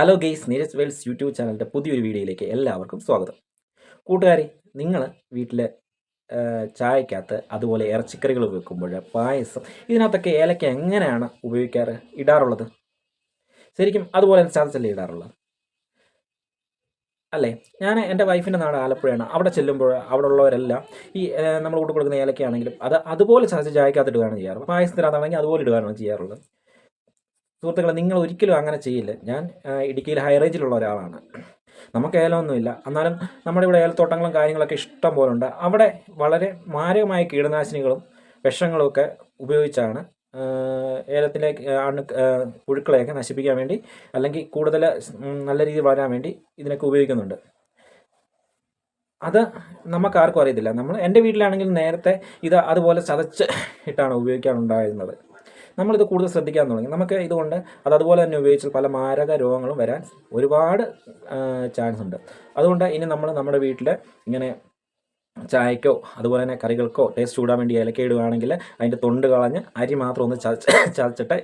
Hello guys Neeraj Wells YouTube ചാനലിന്റെ പുതിയൊരു വീഡിയോയിലേക്ക് എല്ലാവർക്കും സ്വാഗതം. കൂട്ടുകാരെ നിങ്ങൾ വീട്ടിൽ ചായക്കകത്ത് അതുപോലെ ഇറച്ചിക്കറികൾ വെക്കുമ്പോൾ പായസം ഇതിനകത്തൊക്കെ ഏലക്ക എങ്ങനെയാണ് ഉപയോഗിക്കാറ് ഇടാറുള്ളത്? ശരിക്കും അതുപോലെ തന്നെ ചതച്ചല്ലേ ഇടാറുള്ളത്? അല്ലേ? ഞാൻ എന്റെ വൈഫിന്റെ നാട് ആലപ്പുഴയാണ്. അവിടെ ചെല്ലുമ്പോൾ അവിടെ ഉള്ളവരെല്ലാം ഈ നമ്മൾ കൂട്ടി കൊടുക്കുന്ന ഏലക്കയാണെങ്കിലും അത് അതുപോലെ ചതച്ച് ചായക്കകത്ത് ഇടുകയാണ് ചെയ്യാറ്. പായസത്തിനകത്താണെങ്കിൽ അതുപോലെ ഇടുകയാണ് ചെയ്യാറുള്ളത്. സുഹൃത്തുക്കളെ നിങ്ങൾ ഒരിക്കലും അങ്ങനെ ചെയ്യില്ല. ഞാൻ ഇടുക്കിയിൽ ഹൈ റേഞ്ചിലുള്ള ഒരാളാണ്. നമുക്ക് ഏലമൊന്നുമില്ല. എന്നാലും നമ്മുടെ ഇവിടെ ഏലത്തോട്ടങ്ങളും കാര്യങ്ങളൊക്കെ ഇഷ്ടം പോലെ ഉണ്ട് അവിടെ വളരെ മാരകമായ കീടനാശിനികളും വിഷങ്ങളുമൊക്കെ ഉപയോഗിച്ചാണ് ഏലത്തിലെ അണു പുഴുക്കളെയൊക്കെ നശിപ്പിക്കാൻ വേണ്ടി അല്ലെങ്കിൽ കൂടുതൽ നല്ല രീതിയിൽ വളരാൻ വേണ്ടി ഇതിനൊക്കെ ഉപയോഗിക്കുന്നുണ്ട്. അത് നമുക്ക് ആർക്കും അറിയത്തില്ല. നമ്മൾ എന്റെ വീട്ടിലാണെങ്കിൽ നേരത്തെ ഇത് അതുപോലെ ചതച്ച് ഇട്ടാണ് ഉപയോഗിക്കാനുണ്ടായിരുന്നത് നമ്മളിത് കൂടുതൽ ശ്രദ്ധിക്കാൻ തുടങ്ങി. നമുക്ക് ഇതുകൊണ്ട് അത് അതുപോലെ തന്നെ ഉപയോഗിച്ചാൽ പല മാരക രോഗങ്ങളും വരാൻ ഒരുപാട് ചാൻസ് ഉണ്ട്. അതുകൊണ്ട് ഇനി നമ്മൾ നമ്മുടെ വീട്ടിൽ ഇങ്ങനെ ചായക്കോ അതുപോലെ തന്നെ കറികൾക്കോ ടേസ്റ്റ് കൂടാൻ വേണ്ടി ഏലക്ക ഇടുകയാണെങ്കിൽ അതിന്റെ തൊണ്ട് കളഞ്ഞ് അരി മാത്രം ഒന്ന് ചതച്ച് ചതച്ചിട്ട്